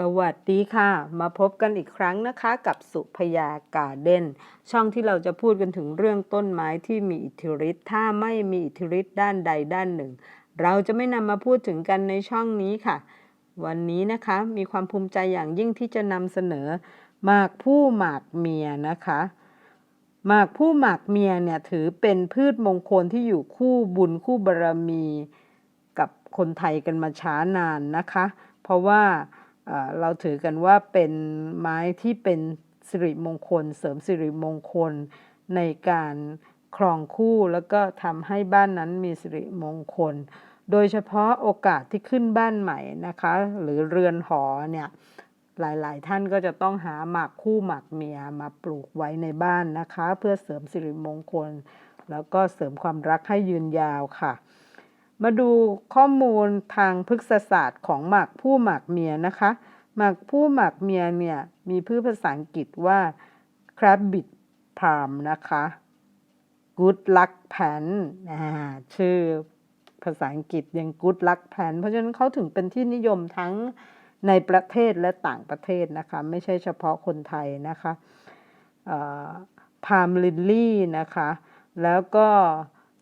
สวัสดีค่ะ มาพบกันอีกครั้งนะคะกับสุพยาการ์เด้นช่องที่เราจะพูดกันถึงเรื่องต้นไม้ที่มีอิทธิฤทธิ์ถ้าไม่มีอิทธิฤทธิ์ด้านใดด้านหนึ่ง เราจะไม่นำมาพูดถึงกันในช่องนี้ค่ะ วันนี้นะคะมีความภูมิใจอย่างยิ่งที่จะนำเสนอหมากผู้หมากเมียนะคะหมากผู้หมากเมียเนี่ยถือเป็นพืชมงคลที่อยู่คู่บุญคู่บารมี กับคนไทยกันมาช้านานนะคะ เพราะว่า เราถือกันว่าเป็นไม้ที่เป็นสิริมงคล เสริมสิริมงคลในการครองคู่แล้วก็ทำให้บ้านนั้นมีสิริมงคล โดยเฉพาะโอกาสที่ขึ้นบ้านใหม่นะคะ หรือเรือนหอเนี่ยหลายๆ ท่านก็จะต้องหาหมากคู่หมากเมียมาปลูกไว้ในบ้านนะคะ เพื่อเสริมสิริมงคล แล้วก็เสริมความรักให้ยืนยาวค่ะ มาดูข้อมูลทางพฤกษศาสตร์ของหมากผู้หมากเมียนะคะหมากผู้หมากเมียเนี่ยมีพืชภาษาอังกฤษว่า crabbit palm นะคะ good luck pan อ่าชื่อภาษาอังกฤษยัง good luck pan เพราะฉะนั้นเขาถึงเป็นที่นิยมทั้งในประเทศและต่างประเทศนะคะ ไม่ใช่เฉพาะคนไทยนะคะพามลินลี่นะคะ แล้วก็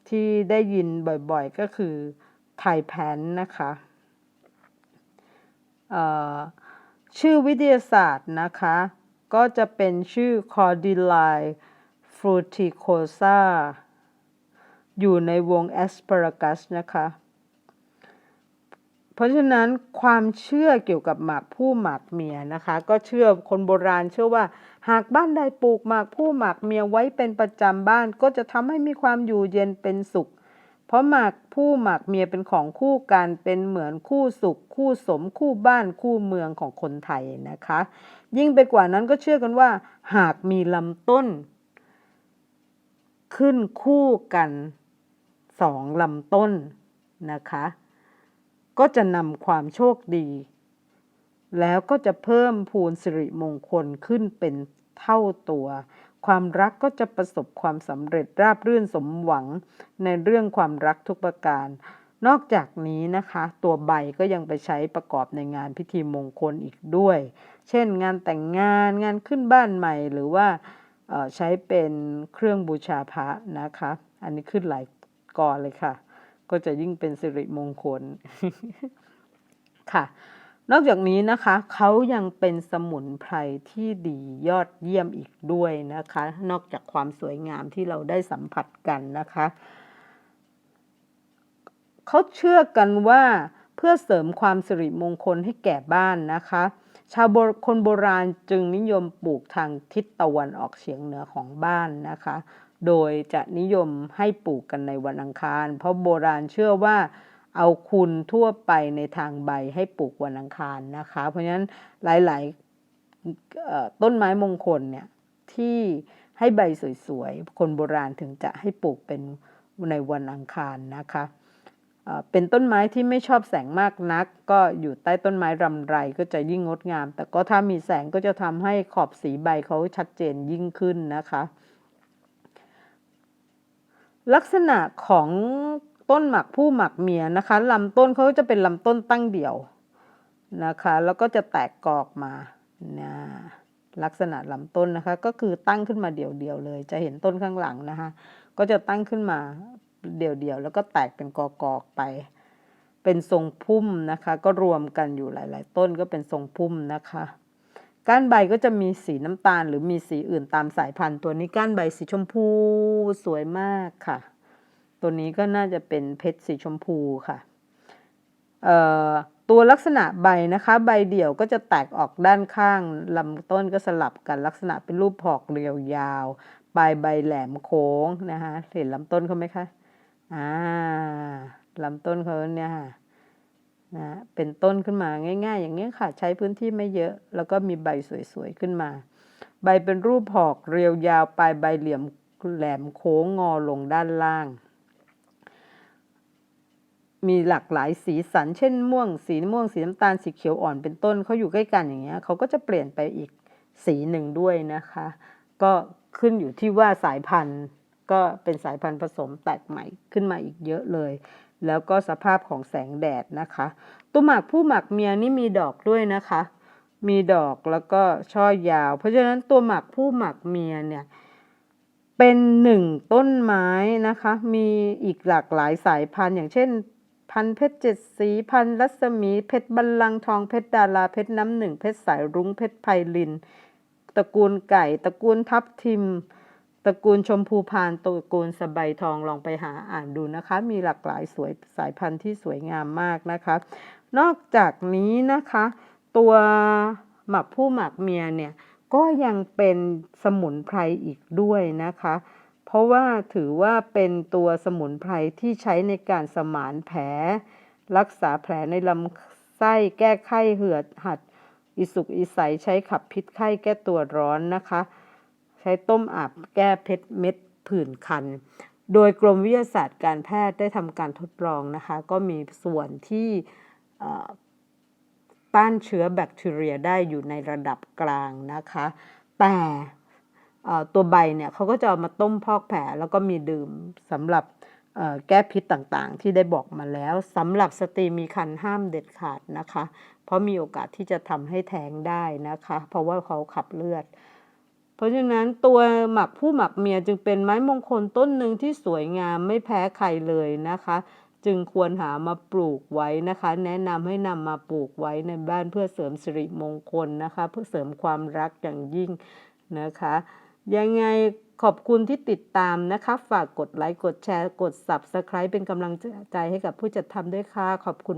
ที่ได้ยินบ่อยๆ ก็คือไทแพนนะคะชื่อวิทยาศาสตร์นะคะ ก็จะเป็นชื่อ Cordyli fruticosa อยู่ในวง asparagus นะคะ เพราะฉะนั้นความเชื่อเกี่ยวกับหมากผู้หมากเมียนะคะ ก็เชื่อคนโบราณเชื่อว่า หากบ้านใดปลูกหมากผู้หมากเมียไว้เป็นประจำบ้านก็จะทำให้มีความอยู่เย็นเป็นสุข เพราะหมากผู้หมากเมียเป็นของคู่กันเป็นเหมือนคู่สุข คู่สมคู่บ้านคู่เมืองของคนไทยนะคะ ยิ่งไปกว่านั้นก็เชื่อกันว่า หากมีลำต้น ขึ้นคู่กันสองลำต้นนะคะ ก็จะนำความโชคดี แล้วก็จะเพิ่มพูนสิริมงคลขึ้นเป็นเท่าตัว ความรักก็จะประสบความสำเร็จราบรื่นสมหวังในเรื่องความรักทุกประการ นอกจากนี้นะคะ ตัวใบก็ยังไปใช้ประกอบในงานพิธีมงคลอีกด้วย เช่น งานแต่งงานงานขึ้นบ้านใหม่หรือว่าใช้เป็นเครื่องบูชาพระนะคะ อันนี้ขึ้นหลายกรเลยค่ะ ก็จะยิ่งเป็นสิริมงคลค่ะ นอกจากนี้นะคะเขายังเป็นสมุนไพรที่ดียอดเยี่ยมอีกด้วยนะคะ นอกจากความสวยงามที่เราได้สัมผัสกันนะคะเขาเชื่อกันว่าเพื่อเสริมความสิริมงคลให้แก่บ้านนะคะ ชาวคนโบราณจึงนิยมปลูกทางทิศตะวันออกเฉียงเหนือของบ้านนะคะ โดยจะนิยมให้ปลูกกันในวันอังคาร เพราะโบราณเชื่อว่า เอาคุณทั่วไปในทางใบให้ปลูกวันอังคารนะคะ เพราะฉะนั้นหลายๆต้นไม้มงคลเนี่ยที่ให้ใบสวยๆ คนโบราณถึงจะให้ปลูกเป็นในวันอังคารนะคะเป็นต้นไม้ที่ไม่ชอบแสงมากนัก ก็อยู่ใต้ต้นไม้รำไรก็จะยิ่งงดงาม แต่ก็ถ้ามีแสงก็จะทำให้ขอบสีใบเขาชัดเจนยิ่งขึ้นนะคะ ลักษณะของ ต้นหมักผู้หมักเมียนะคะลำต้นเขาจะเป็นลำต้นตั้งเดี่ยวนะคะ แล้วก็จะแตกกอกมานะลักษณะลำต้นนะคะ ก็คือตั้งขึ้นมาเดี่ยวๆเลย จะเห็นต้นข้างหลังนะคะ ก็จะตั้งขึ้นมาเดี่ยวๆแล้วก็แตกเป็นกอกๆไป เป็นทรงพุ่มนะคะ ก็รวมกันอยู่หลาย ๆ ต้นก็เป็นทรงพุ่มนะคะก้านใบก็จะมีสีน้ำตาลหรือมีสีอื่นตามสายพันธุ์ตัวนี้ก้านใบสีชมพูสวยมากค่ะ ตัวนี้ก็น่าจะเป็นเพชรสีชมพูค่ะตัวลักษณะใบนะคะ ใบเดี่ยวก็จะแตกออกด้านข้างลำต้นก็สลับกันลักษณะเป็นรูปหอกเรียวยาวปลายใบแหลมโค้งนะคะเห็นลำต้นเขาไหมคะอ่าลำต้นเขาเนี่ยค่ะนะเป็นต้นขึ้นมาง่าย ๆ อย่างนี้ค่ะ ใช้พื้นที่ไม่เยอะ แล้วก็มีใบสวยๆขึ้นมา ใบเป็นรูปหอกเรียวยาวปลายใบเหลี่ยมแหลมโค้งงอลงด้านล่าง มีหลากหลายสีสัน เช่นม่วง สีม่วง สีน้ำตาล สีเขียวอ่อนเป็นต้นเขาอยู่ใกล้กันอย่างเงี้ยเขาก็จะเปลี่ยนไปอีกสีหนึ่งด้วยนะคะ ก็ขึ้นอยู่ที่ว่าสายพันธุ์ก็เป็นสายพันธุ์ผสมแตกใหม่ขึ้นมาอีกเยอะเลย แล้วก็สภาพของแสงแดดนะคะ ตัวหมากผู้หมากเมียนี่มีดอกด้วยนะคะ มีดอกแล้วก็ช่อยาว เพราะฉะนั้นตัวหมากผู้หมากเมียเนี่ยเป็นหนึ่งต้นไม้นะคะ มีอีกหลากหลายสายพันธุ์อย่างเช่น พันเพชรเจ็ดสีพันรัศมีเพชรบัลลังก์ทองเพชรดาราเพชรน้ำหนึ่งเพชรสายรุ้งเพชรไพลิน ตระกูลไก่ ตระกูลทับทิม ตระกูลชมพูพานตระกูลสะใบทองลองไปหาอ่านดูนะคะ มีหลากหลายสวยสายพันธุ์ที่สวยงามมากนะคะ นอกจากนี้นะคะ ตัวหมักผู้หมักเมียเนี่ยก็ยังเป็นสมุนไพรอีกด้วยนะคะ ราะว่าถือว่าเป็นตัวสมุนไพรที่ใช้ในการสมานแผล รักษาแผลในลำไส้แก้ไข้เหือดหัด อิสุกอิสัยใช้ขับพิษไข้แก้ตัวร้อนนะคะ ใช้ต้มอาบแก้เพชรเม็ดผื่นคัน โดยกรมวิทยาศาสตร์การแพทย์ได้ทำการทดลองนะคะ ก็มีส่วนที่ต้านเชื้อแบคทีเรียได้อยู่ในระดับกลางนะคะ แต่ ตัวใบเนี่ยเขาก็จะเอามาต้มพอกแผลแล้วก็มีดื่มสำหรับแก้พิษต่างๆ ที่ได้บอกมาแล้วสำหรับสตรีมีครรภ์ห้ามเด็ดขาดนะคะ เพราะมีโอกาสที่จะทำให้แท้งได้นะคะ เพราะว่าเขาขับเลือด เพราะฉะนั้นตัวหมักผู้หมักเมียจึงเป็นไม้มงคลต้นหนึ่งที่สวยงามไม่แพ้ใครเลยนะคะ จึงควรหามาปลูกไว้นะคะ แนะนำให้นำมาปลูกไว้ในบ้านเพื่อเสริมสิริมงคลนะคะ เพื่อเสริมความรักอย่างยิ่งนะคะ ยังไงขอบคุณที่ติดตามนะคะ ฝากกดไลค์ กดแชร์ กด Subscribe เป็นกำลังใจให้กับผู้จัดทำด้วยค่ะ ขอบคุณ